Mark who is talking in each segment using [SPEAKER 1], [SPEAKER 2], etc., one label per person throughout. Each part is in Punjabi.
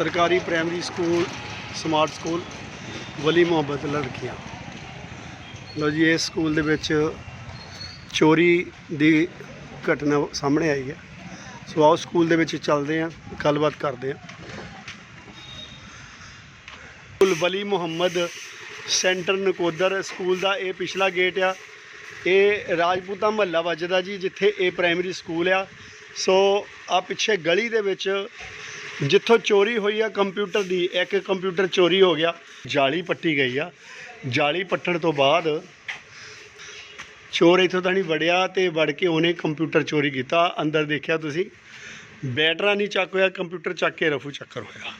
[SPEAKER 1] ਸਰਕਾਰੀ primary school, smart school, Wali Muhabbat ਲੜਕੀਆਂ। ਲੋ ਜੀ, ਇਸ ਸਕੂਲ ਦੇ ਵਿੱਚ ਚੋਰੀ ਦੀ ਘਟਨਾ ਸਾਹਮਣੇ ਆਈ ਹੈ। ਸੋ ਆਓ ਸਕੂਲ ਦੇ ਵਿੱਚ ਚੱਲਦੇ ਹਾਂ, ਗੱਲਬਾਤ ਕਰਦੇ ਹਾਂ। School Wali Muhammad center Nakodar school ਦਾ ਇਹ ਪਿਛਲਾ ਗੇਟ ਆ। ਇਹ ਰਾਜਪੂਤਾ ਮਹੱਲਾ ਵੱਜਦਾ ਜੀ, ਜਿੱਥੇ ਇਹ ਪ੍ਰਾਇਮਰੀ ਸਕੂਲ ਆ। ਸੋ ਆ ਪਿੱਛੇ ਗਲੀ ਦੇ ਵਿੱਚ ਜਿੱਥੋਂ ਚੋਰੀ ਹੋਈ ਆ ਕੰਪਿਊਟਰ ਦੀ, ਇੱਕ ਕੰਪਿਊਟਰ ਚੋਰੀ ਹੋ ਗਿਆ, ਜਾਲੀ ਪੱਟੀ ਗਈ ਆ। ਜਾਲੀ ਪੱਟਣ ਤੋਂ ਬਾਅਦ ਚੋਰ ਇੱਥੋਂ ਤਾਂ ਨਹੀਂ ਵੜਿਆ ਤੇ ਵੜ ਕੇ ਉਹਨੇ ਕੰਪਿਊਟਰ ਚੋਰੀ ਕੀਤਾ। ਅੰਦਰ ਦੇਖਿਆ ਤੁਸੀਂ, ਬੈਟਰਾ ਨਹੀਂ ਚੱਕ ਹੋਇਆ, ਕੰਪਿਊਟਰ ਚੱਕ ਕੇ ਰਫੂ ਚੱਕਰ ਹੋਇਆ।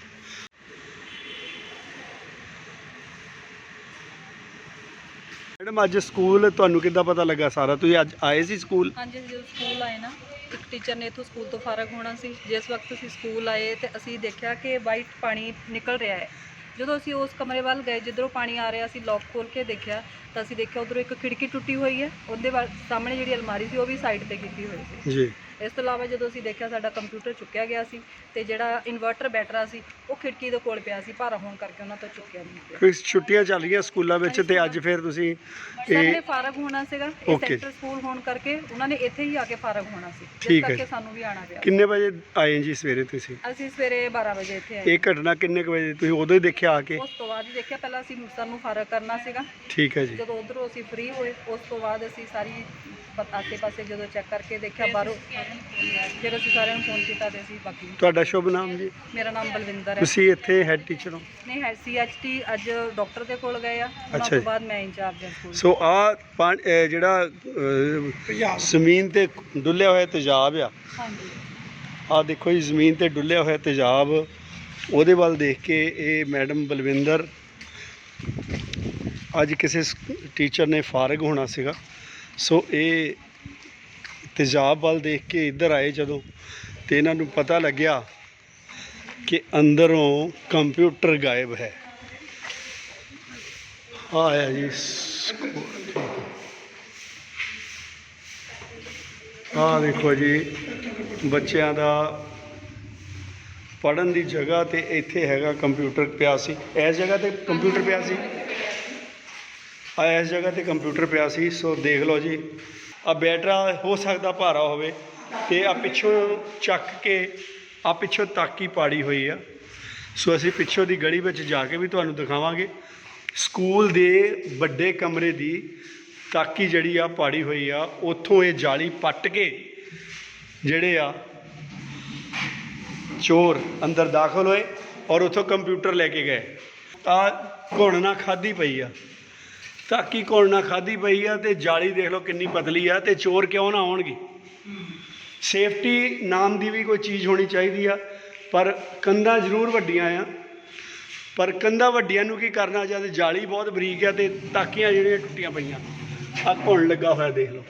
[SPEAKER 1] ਮੈਡਮ, ਅੱਜ ਸਕੂਲ, ਤੁਹਾਨੂੰ ਕਿੱਦਾਂ ਪਤਾ ਲੱਗਾ ਸਾਰਾ? ਤੁਸੀਂ ਅੱਜ ਆਏ ਸੀ ਸਕੂਲ?
[SPEAKER 2] ਹਾਂਜੀ, ਜਦੋਂ ਸਕੂਲ ਆਏ ਨਾ ਇੱਕ ਟੀਚਰ ਨੇ ਇੱਥੋਂ ਸਕੂਲ ਤੋਂ ਫਾਰਗ ਹੋਣਾ ਸੀ। ਜਿਸ ਵਕਤ ਅਸੀਂ ਸਕੂਲ ਆਏ ਤੇ ਅਸੀਂ ਦੇਖਿਆ ਕਿ ਵਾਈਟ ਪਾਣੀ ਨਿਕਲ ਰਿਹਾ ਹੈ। ਜਦੋਂ ਅਸੀਂ ਉਸ ਕਮਰੇ ਵੱਲ ਗਏ, ਜਿੱਧਰੋਂ ਪਾਣੀ ਆ ਰਿਹਾ ਸੀ ਲੌਕ ਖੋਲ ਕੇ ਦੇਖਿਆ ਤਾਂ ਅਸੀਂ ਦੇਖਿਆ ਉਧਰੋਂ ਇੱਕ ਖਿੜਕੀ ਟੁੱਟੀ ਹੋਈ ਹੈ। ਉਹਦੇ ਵੱਲ ਸਾਹਮਣੇ ਜਿਹੜੀ ਅਲਮਾਰੀ ਸੀ, ਉਹ ਵੀ ਸਾਈਡ ਤੇ ਕੀਤੀ ਹੋਈ ਸੀ।
[SPEAKER 1] ਜੀ।
[SPEAKER 2] ਇਸ ਤੋਂ ਇਲਾਵਾ ਜਦੋਂ ਅਸੀਂ ਦੇਖਿਆ ਸਾਡਾ ਕੰਪਿਊਟਰ ਚੁੱਕਿਆ ਗਿਆ ਸੀ ਤੇ ਜਿਹੜਾ ਇਨਵਰਟਰ ਬੈਟਰਾ ਸੀ ਉਹ ਖਿੜਕੀ ਦੇ ਕੋਲ ਪਿਆ ਸੀ ਭਾਰਾ ਹੋਣ ਕਰਕੇ ਉਹਨਾਂ ਤੋਂ ਚੁੱਕਿਆ ਨਹੀਂ ਗਿਆ।
[SPEAKER 1] ਕੋਈ ਛੁੱਟੀਆਂ ਚੱਲ ਰਹੀਆਂ ਸਕੂਲਾਂ ਵਿੱਚ ਤੇ ਅੱਜ ਫਿਰ ਤੁਸੀਂ ਇਹ
[SPEAKER 2] ਫਾਰਗ ਹੋਣਾ ਸੀਗਾ ਇਹ
[SPEAKER 1] Okay.
[SPEAKER 2] ਸੈਂਟਰ ਸਕੂਲ ਹੋਣ ਕਰਕੇ ਉਹਨਾਂ ਨੇ ਇੱਥੇ ਹੀ ਆ ਕੇ ਫਾਰਗ ਹੋਣਾ ਸੀ
[SPEAKER 1] ਠੀਕ
[SPEAKER 2] ਜਿਸ
[SPEAKER 1] ਹੈ।
[SPEAKER 2] ਕਰਕੇ
[SPEAKER 1] ਜੀ।
[SPEAKER 2] ਸਾਨੂੰ ਵੀ ਆਣਾ ਪਿਆ।
[SPEAKER 1] ਕਿੰਨੇ ਵਜੇ ਆਏ ਜੀ ਸਵੇਰੇ ਤੁਸੀਂ?
[SPEAKER 2] ਅਸੀਂ ਸਵੇਰੇ 12 ਵਜੇ ਇੱਥੇ ਆਏ।
[SPEAKER 1] ਇਹ ਘਟਨਾ ਕਿੰਨੇ ਕੁ ਵਜੇ? ਤੁਸੀਂ ਉਦੋਂ ਹੀ ਦੇਖਿਆ ਆ ਕੇ?
[SPEAKER 2] ਉਸ ਤੋਂ ਬਾਅਦ ਹੀ ਦੇਖਿਆ ਪਹਿਲਾਂ ਅਸੀਂ ਸਾਨੂੰ ਫਾਰਗ ਕਰਨਾ ਸੀਗਾ।
[SPEAKER 1] ਠੀਕ ਹੈ ਜੀ।
[SPEAKER 2] ਜਦੋਂ ਉਧਰੋਂ ਅਸੀਂ ਫ੍ਰੀ ਹੋਏ ਉਸ ਤੋਂ ਬਾਅਦ ਅਸੀਂ ਸਾਰੀ ਪ- ਆਸੇ-ਪਾਸੇ ਜਦੋਂ ਚੈੱਕ ਕਰਕੇ ਦੇਖਿਆ ਬਾਹਰੋਂ ਫਿਰ ਅਸੀਂ ਸਾਰਿਆਂ ਨੂੰ ਫੋਨ ਕੀਤਾ ਤੇ ਅਸੀਂ ਬਾਕੀ
[SPEAKER 1] ਤੁਹਾਡਾ ਸ਼ੁਭ ਨਾਮ ਜੀ?
[SPEAKER 2] ਮੇਰਾ ਨਾਮ ਬਲਵਿੰਦਰ ਹੈ।
[SPEAKER 1] ਤੁਸੀਂ ਇੱਥੇ ਹੈਡ ਟੀਚਰ ਹੋ?
[SPEAKER 2] ਨਹੀਂ ਹੈ ਸੀਐਚਟੀ ਅੱਜ ਡਾਕਟਰ ਦੇ ਕੋਲ ਗਏ ਆ। ਉਹਨਾਂ
[SPEAKER 1] ਅੱਛਾ
[SPEAKER 2] ਤੋਂ
[SPEAKER 1] ਜੀ।
[SPEAKER 2] ਬਾਅਦ ਮੈਂ ਇੰਚਾਰਜ ਹਾਂ ਸਕੂਲ
[SPEAKER 1] ਸੋ ਆ ਜਿਹੜਾ ਅਹ, ਜ਼ਮੀਨ ਤੇ ਡੁੱਲਿਆ ਹੋਇਆ ਤੇਜ਼ਾਬ ਆ।
[SPEAKER 2] ਹਾਂਜੀ।
[SPEAKER 1] ਆ ਦੇਖੋ ਜੀ ਜ਼ਮੀਨ ਤੇ ਡੁੱਲਿਆ ਹੋਇਆ ਤੇਜ਼ਾਬ। ਉਹਦੇ ਵੱਲ ਦੇਖ ਕੇ ਇਹ ਮੈਡਮ ਬਲਵਿੰਦਰ ਅੱਜ ਕਿਸੇ ਟੀਚਰ ਨੇ ਫਾਰਗ ਹੋਣਾ ਸੀਗਾ। ਸੋ ਇਹ ਤੇਜ਼ਾਬ ਵੱਲ ਦੇਖ ਕੇ ਇੱਧਰ ਆਏ ਜਦੋਂ ਤੇ ਇਹਨਾਂ ਨੂੰ ਪਤਾ ਲੱਗਿਆ ਕਿ ਅੰਦਰੋਂ ਕੰਪਿਊਟਰ ਗਾਇਬ ਹੈ। ਆਇਆ ਜੀ, ਸਕੂਲ। ਆ ਦੇਖੋ ਜੀ, ਬੱਚਿਆਂ ਦਾ ਪੜਨ ਦੀ ਜਗ੍ਹਾ ਤੇ ਇੱਥੇ ਹੈਗਾ ਕੰਪਿਊਟਰ ਪਿਆ ਸੀ। ਇਸ ਜਗ੍ਹਾ ਤੇ ਕੰਪਿਊਟਰ ਪਿਆ ਸੀ? ਆ ਇਸ ਜਗ੍ਹਾ ਤੇ ਕੰਪਿਊਟਰ ਪਿਆ ਸੀ, ਸੋ ਦੇਖ ਲਓ ਜੀ ਆ ਬੈਟਰਾ ਹੋ ਸਕਦਾ ਭਾਰਾ ਹੋਵੇ ਤੇ ਆ ਪਿੱਛੋਂ ਚੱਕ ਕੇ, ਆ ਪਿੱਛੋਂ ਤਾਕੀ ਪਾੜੀ ਹੋਈ ਆ। ਸੋ ਅਸੀਂ ਪਿੱਛੋਂ ਦੀ ਗਲੀ ਵਿੱਚ ਜਾ ਕੇ ਵੀ ਤੁਹਾਨੂੰ ਦਿਖਾਵਾਂਗੇ। ਸਕੂਲ ਦੇ ਵੱਡੇ ਕਮਰੇ ਦੀ ਤਾਕੀ ਜਿਹੜੀ ਆ ਪਾੜੀ ਹੋਈ ਆ, ਉੱਥੋਂ ਇਹ ਜਾਲੀ ਪੱਟ ਕੇ ਜਿਹੜੇ ਆ ਚੋਰ ਅੰਦਰ ਦਾਖਲ ਹੋਏ ਔਰ ਉੱਥੋਂ ਕੰਪਿਊਟਰ ਲੈ ਕੇ ਗਏ। ਆ ਘੁਣ ਨਾ ਖਾਦੀ ਪਈ ਆ। ਤਾਕੀ ਘੁਣ ਨਾ ਖਾਦੀ ਪਈ ਆ ਤੇ ਜਾਲੀ ਦੇਖ ਲਓ ਕਿੰਨੀ ਪਤਲੀ ਆ ਤੇ ਚੋਰ ਕਿਉਂ ਨਾ ਆਉਣਗੇ? ਸੇਫਟੀ ਨਾਮ ਦੀ ਵੀ ਕੋਈ ਚੀਜ਼ ਹੋਣੀ ਚਾਹੀਦੀ ਆ, ਪਰ ਕੰਧਾਂ ਜ਼ਰੂਰ ਵੱਡੀਆਂ ਆ। ਪਰ ਕੰਧਾਂ ਵੱਡੀਆਂ ਨੂੰ ਕੀ ਕਰਨਾ, ਜਦ ਜਾਲੀ ਬਹੁਤ ਬਰੀਕ ਆ ਤੇ ਤਾਕੀਆਂ ਜਿਹੜੀਆਂ ਟੁੱਟੀਆਂ ਪਈਆਂ। ਆ ਘੁਣ ਲੱਗਾ ਹੋਇਆ ਦੇਖ ਲਓ।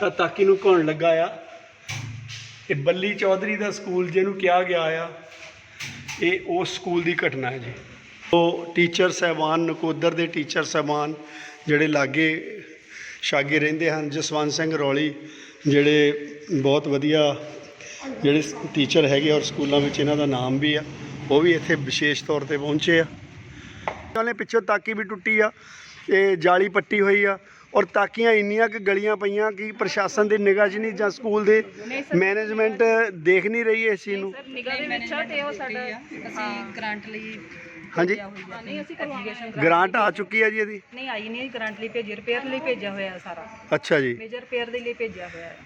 [SPEAKER 1] ਤਾਂ ਤਾਕੀ ਨੂੰ ਘੁਣ ਲੱਗਾ ਆ। ਇਹ ਬੱਲੀ ਚੌਧਰੀ ਦਾ ਸਕੂਲ ਜਿਹਨੂੰ ਕਿਹਾ ਗਿਆ ਆ, ਇਹ ਉਸ ਸਕੂਲ ਦੀ ਘਟਨਾ ਹੈ ਜੀ। ਉਹ ਟੀਚਰ ਸਹਿਬਾਨ ਨਕੋਦਰ ਦੇ ਟੀਚਰ ਸਹਿਬਾਨ ਜਿਹੜੇ ਲਾਗੇ ਛਾਗੇ ਰਹਿੰਦੇ ਹਨ ਜਸਵੰਤ ਸਿੰਘ ਰੌਲੀ ਜਿਹੜੇ ਬਹੁਤ ਵਧੀਆ ਜਿਹੜੇ ਟੀਚਰ ਹੈਗੇ ਔਰ ਸਕੂਲਾਂ ਵਿੱਚ ਇਹਨਾਂ ਦਾ ਨਾਮ ਵੀ ਆ ਉਹ ਵੀ ਇੱਥੇ ਵਿਸ਼ੇਸ਼ ਤੌਰ ਤੇ ਪਹੁੰਚੇ ਆ। ਉਹਨੇ ਪਿੱਛੋਂ ਤਾਕੀ ਵੀ ਟੁੱਟੀ ਆ ਤੇ ਜਾਲੀ ਪੱਟੀ ਹੋਈ ਆ ਔਰ ਤਾਕੀਆਂ ਇੰਨੀਆਂ ਕਿ ਗਲੀਆਂ ਪਈਆਂ ਕਿ ਪ੍ਰਸ਼ਾਸਨ ਦੀ ਨਿਗਾਹ 'ਚ ਨਹੀਂ ਜਾਂ ਸਕੂਲ ਦੇ ਮੈਨੇਜਮੈਂਟ ਦੇਖ ਨਹੀਂ ਰਹੀ ਇਸ ਚੀਜ਼ ਨੂੰ।
[SPEAKER 2] ਨਿਗਾਹ ਦੇ ਵਿੱਚ ਆ ਤੇ ਉਹ ਸਾਡਾ ਅਸੀਂ ਗ੍ਰਾਂਟ ਲਈ
[SPEAKER 1] ਹਾਂਜੀ।
[SPEAKER 2] ਨਹੀਂ ਅਸੀਂ
[SPEAKER 1] ਗ੍ਰਾਂਟ ਆ ਚੁੱਕੀ ਹੈ ਜੀ ਇਹਦੀ?
[SPEAKER 2] ਨਹੀਂ ਆਈ ਨਹੀਂ ਗ੍ਰਾਂਟ ਲਈ ਭੇਜੀ ਰਿਪੇਅਰ ਲਈ ਭੇਜਿਆ ਹੋਇਆ ਸਾਰਾ।
[SPEAKER 1] ਅੱਛਾ ਜੀ।
[SPEAKER 2] ਮੇਜਰ ਰਿਪੇਅਰ ਦੇ ਲਈ ਭੇਜਿਆ ਹੋਇਆ ਹੈ।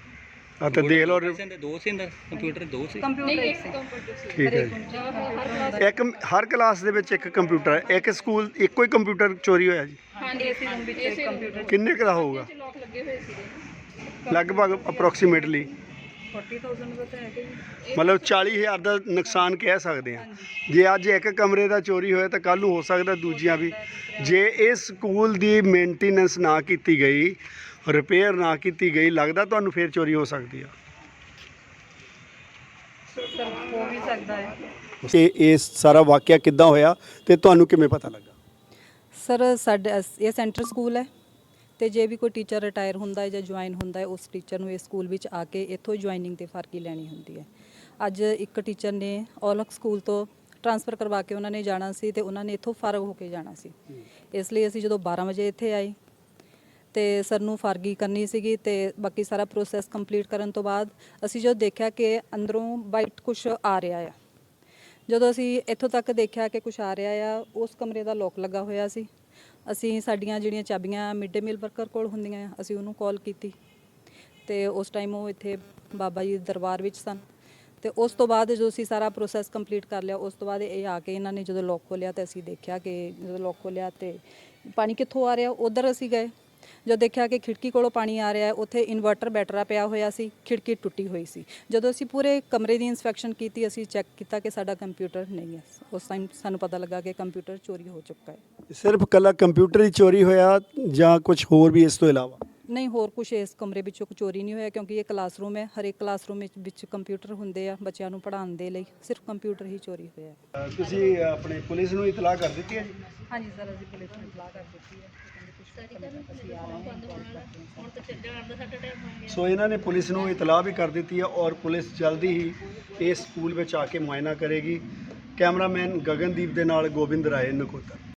[SPEAKER 1] ਆ ਤਾਂ ਦੇਖ ਲਓ।
[SPEAKER 3] ਦੇ ਦੋ ਸੀ ਅੰਦਰ ਕੰਪਿਊਟਰ ਦੋ ਸੀ।
[SPEAKER 2] ਕੰਪਿਊਟਰ ਇੱਕ
[SPEAKER 1] ਠੀਕ ਹੈ ਜੀ। ਇੱਕ ਹਰ ਕਲਾਸ ਦੇ ਵਿੱਚ ਇੱਕ ਕੰਪਿਊਟਰ ਹੈ। ਇੱਕ ਸਕੂਲ ਇੱਕੋ ਹੀ ਕੰਪਿਊਟਰ ਚੋਰੀ ਹੋਇਆ ਜੀ।
[SPEAKER 2] ਹਾਂਜੀ ਏਸੀ ਰੂਮ ਵਿੱਚ ਇੱਕ ਕੰਪਿਊਟਰ
[SPEAKER 1] ਕਿੰਨੇ ਕੁ ਦਾ ਹੋਊਗਾ? ਲਗਭਗ ਅਪਰੋਕਸੀਮੇਟਲੀ
[SPEAKER 2] 40000 ਦਾ ਤਾਂ ਹੈਗਾ ਹੀ
[SPEAKER 1] ਮਤਲਬ 40000 ਦਾ ਨੁਕਸਾਨ ਕਹਿ ਸਕਦੇ ਆ ਜੇ ਅੱਜ ਇੱਕ ਕਮਰੇ ਦਾ ਚੋਰੀ ਹੋਇਆ ਤਾਂ ਕੱਲ ਨੂੰ ਹੋ ਸਕਦਾ ਦੂਜੀਆਂ ਵੀ। ਜੇ ਇਸ ਸਕੂਲ ਦੀ ਮੇਨਟੇਨੈਂਸ ਨਾ ਕੀਤੀ ਗਈ ਰਿਪੇਅਰ ਨਾ ਕੀਤੀ ਗਈ ਲੱਗਦਾ ਤੁਹਾਨੂੰ ਫੇਰ ਚੋਰੀ ਹੋ ਸਕਦੀ ਆ।
[SPEAKER 2] ਸਰ ਹੋ ਵੀ ਸਕਦਾ ਹੈ।
[SPEAKER 1] ਇਹ ਇਹ ਸਾਰਾ ਵਾਕਿਆ ਕਿੱਦਾਂ ਹੋਇਆ ਤੇ ਤੁਹਾਨੂੰ ਕਿਵੇਂ ਪਤਾ ਲੱਗਾ?
[SPEAKER 2] ਸਰ ਸਾਡੇ ਇਹ ਸੈਂਟਰ ਸਕੂਲ ਹੈ। ਤੇ ਜੇ ਵੀ ਕੋਈ ਟੀਚਰ ਰਿਟਾਇਰ ਹੁੰਦਾ ਹੈ ਜਾਂ ਜੁਆਇਨ ਹੁੰਦਾ ਹੈ, ਉਸ ਟੀਚਰ ਨੂੰ ਇਸ ਸਕੂਲ ਵਿੱਚ ਆ ਕੇ ਇੱਥੋਂ ਜੁਆਇਨਿੰਗ ਤੇ ਫਰਕੀ ਲੈਣੀ ਹੁੰਦੀ ਹੈ। ਅੱਜ ਇੱਕ ਟੀਚਰ ਨੇ ਔਲਖ ਸਕੂਲ ਤੋਂ ਟ੍ਰਾਂਸਫਰ ਕਰਵਾ ਕੇ ਉਹਨਾਂ ਨੇ ਜਾਣਾ ਸੀ ਤੇ ਉਹਨਾਂ ਨੇ ਇੱਥੋਂ ਫਾਰਗ ਹੋ ਕੇ ਜਾਣਾ ਸੀ। ਇਸ ਲਈ ਅਸੀਂ ਜਦੋਂ 12 ਵਜੇ ਇੱਥੇ ਆਏ ਤੇ ਸਰ ਨੂੰ ਫਾਰਗੀ ਕਰਨੀ ਸੀਗੀ ਤੇ ਬਾਕੀ ਸਾਰਾ ਪ੍ਰੋਸੈਸ ਕੰਪਲੀਟ ਕਰਨ ਤੋਂ ਬਾਅਦ ਅਸੀਂ ਜਦੋਂ ਦੇਖਿਆ ਕਿ ਅੰਦਰੋਂ ਵਾਈਟ ਕੁਝ ਆ ਰਿਹਾ ਆ, ਜਦੋਂ ਅਸੀਂ ਇੱਥੋਂ ਤੱਕ ਦੇਖਿਆ ਕਿ ਕੁਝ ਆ ਰਿਹਾ ਆ, ਉਸ ਕਮਰੇ ਦਾ ਲੋਕ ਲੱਗਾ ਹੋਇਆ ਸੀ। ਅਸੀਂ ਸਾਡੀਆਂ ਜਿਹੜੀਆਂ ਚਾਬੀਆਂ ਮਿਡ ਡੇ ਮੀਲ ਵਰਕਰ ਕੋਲ ਹੁੰਦੀਆਂ ਆ, ਅਸੀਂ ਉਹਨੂੰ ਕਾਲ ਕੀਤੀ ਤੇ ਉਸ ਟਾਈਮ ਉਹ ਇੱਥੇ ਬਾਬਾ ਜੀ ਦੇ ਦਰਬਾਰ ਵਿੱਚ ਸਨ ਤੇ ਉਸ ਤੋਂ ਬਾਅਦ ਜਦੋਂ ਅਸੀਂ ਸਾਰਾ ਪ੍ਰੋਸੈਸ ਕੰਪਲੀਟ ਕਰ ਲਿਆ, ਉਸ ਤੋਂ ਬਾਅਦ ਇਹ ਆ ਕੇ ਇਹਨਾਂ ਨੇ ਜਦੋਂ ਲੋਕ ਖੋਲਿਆ ਤੇ ਅਸੀਂ ਦੇਖਿਆ ਕਿ ਜਦੋਂ ਲੋਕ ਖੋਲਿਆ ਤੇ ਪਾਣੀ ਕਿੱਥੋਂ ਆ ਰਿਹਾ, ਉਧਰ ਅਸੀਂ ਗਏ। ਜਦੋਂ ਦੇਖਿਆ ਕਿ ਖਿੜਕੀ ਕੋਲੋਂ ਪਾਣੀ ਆ ਰਿਹਾ ਹੈ ਉੱਥੇ ਇਨਵਰਟਰ ਬੈਟਰਾ ਪਿਆ ਹੋਇਆ ਸੀ ਖਿੜਕੀ ਟੁੱਟੀ ਹੋਈ ਸੀ। ਜਦੋਂ ਅਸੀਂ ਪੂਰੇ ਕਮਰੇ ਦੀ ਇਨਸਪੈਕਸ਼ਨ ਕੀਤੀ ਅਸੀਂ ਚੈੱਕ ਕੀਤਾ ਕਿ ਸਾਡਾ ਕੰਪਿਊਟਰ ਨਹੀਂ ਹੈ। ਉਸ ਟਾਈਮ ਸਾਨੂੰ ਪਤਾ ਲੱਗਾ ਕਿ ਕੰਪਿਊਟਰ ਚੋਰੀ ਹੋ ਚੁੱਕਾ ਹੈ।
[SPEAKER 1] ਸਿਰਫ ਕੱਲਾ ਕੰਪਿਊਟਰ ਹੀ ਚੋਰੀ ਹੋਇਆ ਜਾਂ ਕੁਝ ਹੋਰ ਵੀ ਇਸ ਤੋਂ ਇਲਾਵਾ?
[SPEAKER 2] ਨਹੀਂ ਹੋਰ ਕੁਝ ਇਸ ਕਮਰੇ ਵਿੱਚੋਂ ਚੋਰੀ ਨਹੀਂ ਹੋਇਆ ਕਿਉਂਕਿ ਇਹ ਕਲਾਸਰੂਮ ਹੈ। ਹਰੇਕ ਕਲਾਸਰੂਮ ਵਿੱਚ ਵਿੱਚ ਕੰਪਿਊਟਰ ਹੁੰਦੇ ਆ ਬੱਚਿਆਂ ਨੂੰ ਪੜ੍ਹਾਉਣ ਦੇ ਲਈ। ਸਿਰਫ ਕੰਪਿਊਟਰ ਹੀ ਚੋਰੀ ਹੋਇਆ
[SPEAKER 1] ਤੁਸੀਂ ਆਪਣੇ ਪੁਲਿਸ ਨੂੰ ਇਤਲਾਹ ਕਰ ਦਿੱਤੀ ਹੈ ਜੀ?
[SPEAKER 2] ਹਾਂਜੀ ਸਰ ਅਸੀਂ ਪੁਲਿਸ ਨੂੰ ਇਤਲਾਹ ਕਰ ਦਿੱਤੀ ਹਾਂ।
[SPEAKER 1] ਸੋ ਇਹਨਾਂ ਨੇ ਪੁਲਿਸ ਨੂੰ ਇਤਲਾਹ ਵੀ ਕਰ ਦਿੱਤੀ ਹੈ ਔਰ ਪੁਲਿਸ ਜਲਦੀ ਹੀ ਇਸ ਸਕੂਲ ਵਿੱਚ ਆ ਕੇ ਮੁਆਇਨਾ ਕਰੇਗੀ। ਕੈਮਰਾਮੈਨ ਗਗਨਦੀਪ ਦੇ ਨਾਲ ਗੋਬਿੰਦ ਰਾਏ ਨਕੋਦਰ।